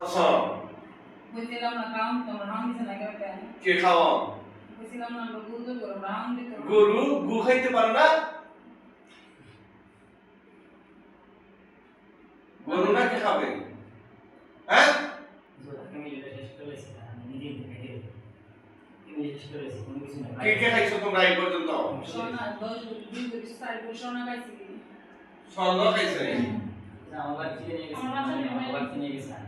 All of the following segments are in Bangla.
আচ্ছা বুঝছিলাম না কাম তোমরা হাম দিছে না কেটে কে খাওয়া বুঝছিলাম না গুলো করে হাম দিতে গরু গু খাইতে পারে না? গরু না কে খাবে? হ্যাঁ? কে কে খাইছো তোমরা এই পর্যন্ত? সোনা দশ দুই দুই চার সোনা খাইছি। স্বর্ণ খাইছে? হ্যাঁ না করে দিয়ে দিতে দিন ফোন করে কই না গেছে।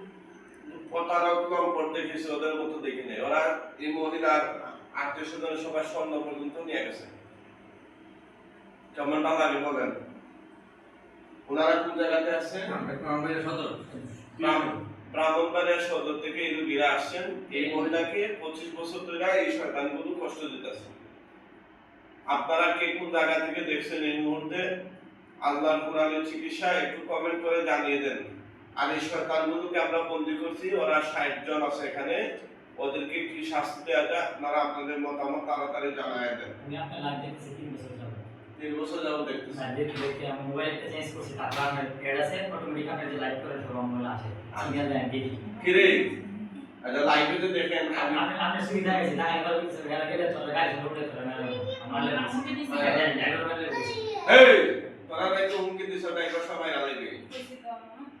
প্রতারক লম্পট দেখেছি ওদের মতো দেখি নেই ওরা এই মহিলার আত্মীয় স্বজন সবার স্বর্ণ পর্যন্ত নিয়ে গেছে। কেমনটা লাগে বলেন ওনারা কোন জায়গাতে আছে ব্রাহ্ম- ব্রাহ্মণবাড়িয়া সদর। থেকে এই রুগীরা আসছেন। এই মহিলাকে পঁচিশ বছর ধরে এই শয়তানগুলো কষ্ট দিতেছে। আপনারা কে কোন জায়গা থেকে দেখছেন এই মুহূর্তে? আল্লাহর কোরআনের চিকিৎসা একটু কমেন্ট করে জানিয়ে দেন। এই শয়তানগুলোকে আমরা বন্দি করছি ওরা ষাট জন আছে এখানে। ওদেরকে কি শাস্তি দেওয়া যায় আপনারা আপনাদের মতামত তাড়াতাড়ি জানায় দেন। তিন বছর যাব দেখতেছি। কিরে আচ্ছা। লাইভে তো দেখেন আমি এই তোরা দেখো হুমকি দিছ দেখো সবাই আলাইবে বুঝছিলাম না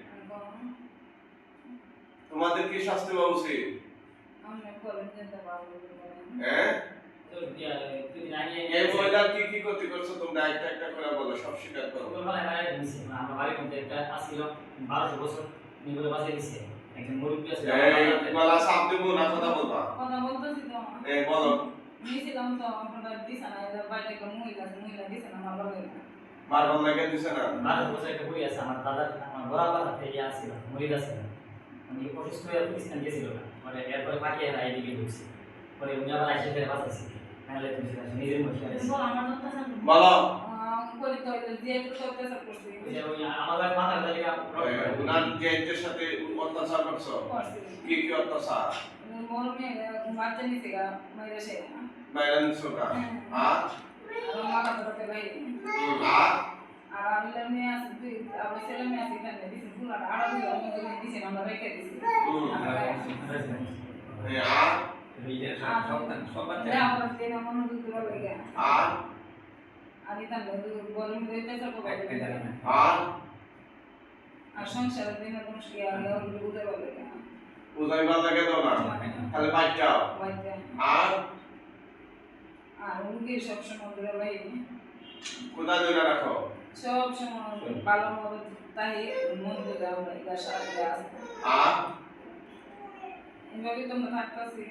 তোমাদের কি শাস্তি হওয়া উচিত আমি বলেন যেতে পারব হ্যাঁ? এই মহিলার কি কি ক্ষতি করছ? তোমরা একটা একটা করে বলো সব স্বীকার করো। এই মালা সাপ দেবো না কথা বলবা? কথা বলতেছি তো। এই বলো। নিয়েছিলাম তো আপনার দিছে না এদের বাইরে একটা মহিলা মহিলা দিছে না আমার বাবা মারবার লাগে দিছে না? একটা বই আছে আমার দাদা আমার বরাবর হাতে আসছিল মরিদ আছে আমি অসুস্থ হয়ে পাকিস্তান গেছিল না। মানে এরপরে পাকিয়ে এরা এদিকে ঢুকছে পরে উনি আবার আইসে ফেরে বাঁচাচ্ছি নাহলে তুমি সেটা নিজের মধ্যে আছে। বলো। করি তো যে একটু তো অত্যাচার আর আমার মাথা ধরতে ভাই আর আর আমি মেয়ে আছে দুই আমার ছেলে মেয়ে আছে এখানে দিছে ফুল আড়া দিয়ে আমি দিলে দিছে আমরা রেখে দিছি। এই, আর মন সংসারের দিনে তাহলে বাচ্চা উনকে সবসময় কোথায় রাখো? সব সময় ভালো মতো তাই মন আমরা এটা সাথে আসব আর এভাবে তোমরা থাকতেছি।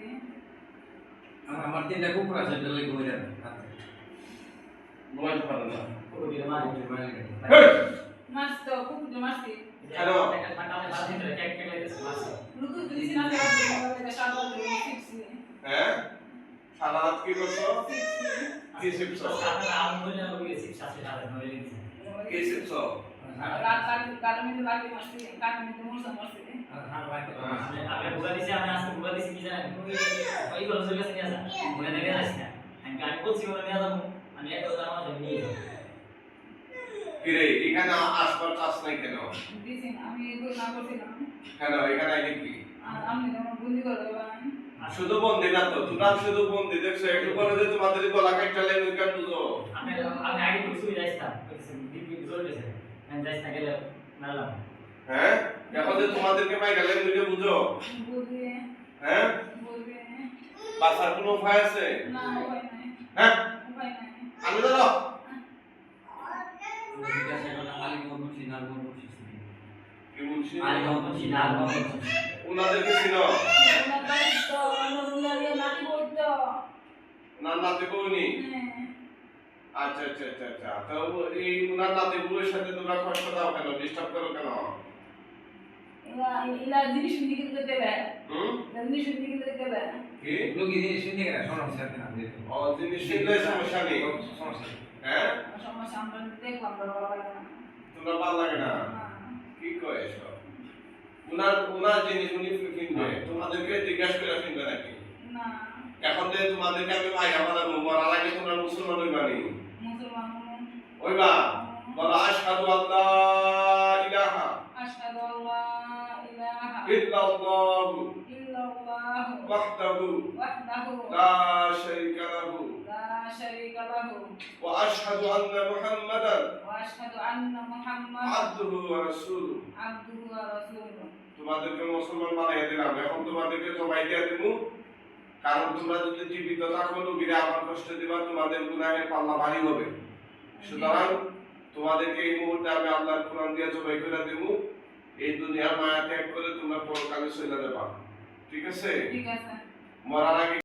আমার তিনটা কুকুর আছে তাহলে ঘুরে যাবে ঘুমাইতে পারো না। মাছ তো দিছি শিখছি হ্যাঁ? সারা রাত কি করছ? কি শিখছো কি শিখছো দেবেন শুধু বন্দি না তো তোমরা শুধু বন্দি, দেখছ, একটু করে যে তোমাদের গলা কাটটা লেগে বুঝো আমি আমি আগে শুই যাইতাম আমি যাইছ না গেলে মারলাম। হ্যাঁ? এখন যে তোমাদেরকে পাই গেলে বুঝে? বুঝো হ্যাঁ? বলবে কোনো উপায় আছে? না উপায় নাই। হ্যাঁ? আমি ধরো জিজ্ঞাসা করলাম আলী মোহাম্মদ সিনহার মোহাম্মদ সিসি কি বলছি আলী মোহাম্মদ সিনহার মোহাম্মদ সিসি ওনাদেরকে চিনো ওনার বাড়ি তো ওনার উনারিয়া নাতি ওনার হ্যাঁ। আচ্ছা আচ্ছা আচ্ছা আচ্ছা। তো এই ওনার নাতে বউয়ের সাথে তোমরা কষ্ট দাও কেন? ডিস্টার্ব করো কেন? হ্যাঁ? তোমাদেরকে জিজ্ঞাসা করে কিনবে নাকি? এখন যে তোমাদেরকে আমি মাইয়া মরার আগে তোমরা মুসলমান হইবানি মুসলমান হইবা। বলো আশহাদু আল্লাহ ইলাহা আশহাদু আল্লা ইলাহা ইল্লাল্লাহু ইল্লাল্লাহ ওয়াহদাহু ওয়াহদাহু লা শারীকা লাহু লা শারীকা লাহু ওয়া আশহাদু আন্না মুহাম্মাদান ওয়া আশহাদু আন্না মুহাম্মাদ আবদুহু ওয়া রাসূলুহু আবদুহু ওয়া রাসূলুহু তোমাদেরকে মুসলমান বানাই দিলাম। এখন তোমাদেরকে জবাই দিয়ে দেবো কারণ তোমরা যদি জীবিত থাকো নবীরে আমার কষ্ট দিবা তোমাদের গুনাহের পাল্লা ভারী হবে। সুতরাং তোমাদেরকে এই মুহূর্তে আমি আল্লাহর কোরআন দিয়ে জবাই করে দেব। এই দুনিয়ার মায়া ত্যাগ করে তোমরা পরকালে চলে যাবা। ঠিক আছে? ঠিক আছে। মরার আগে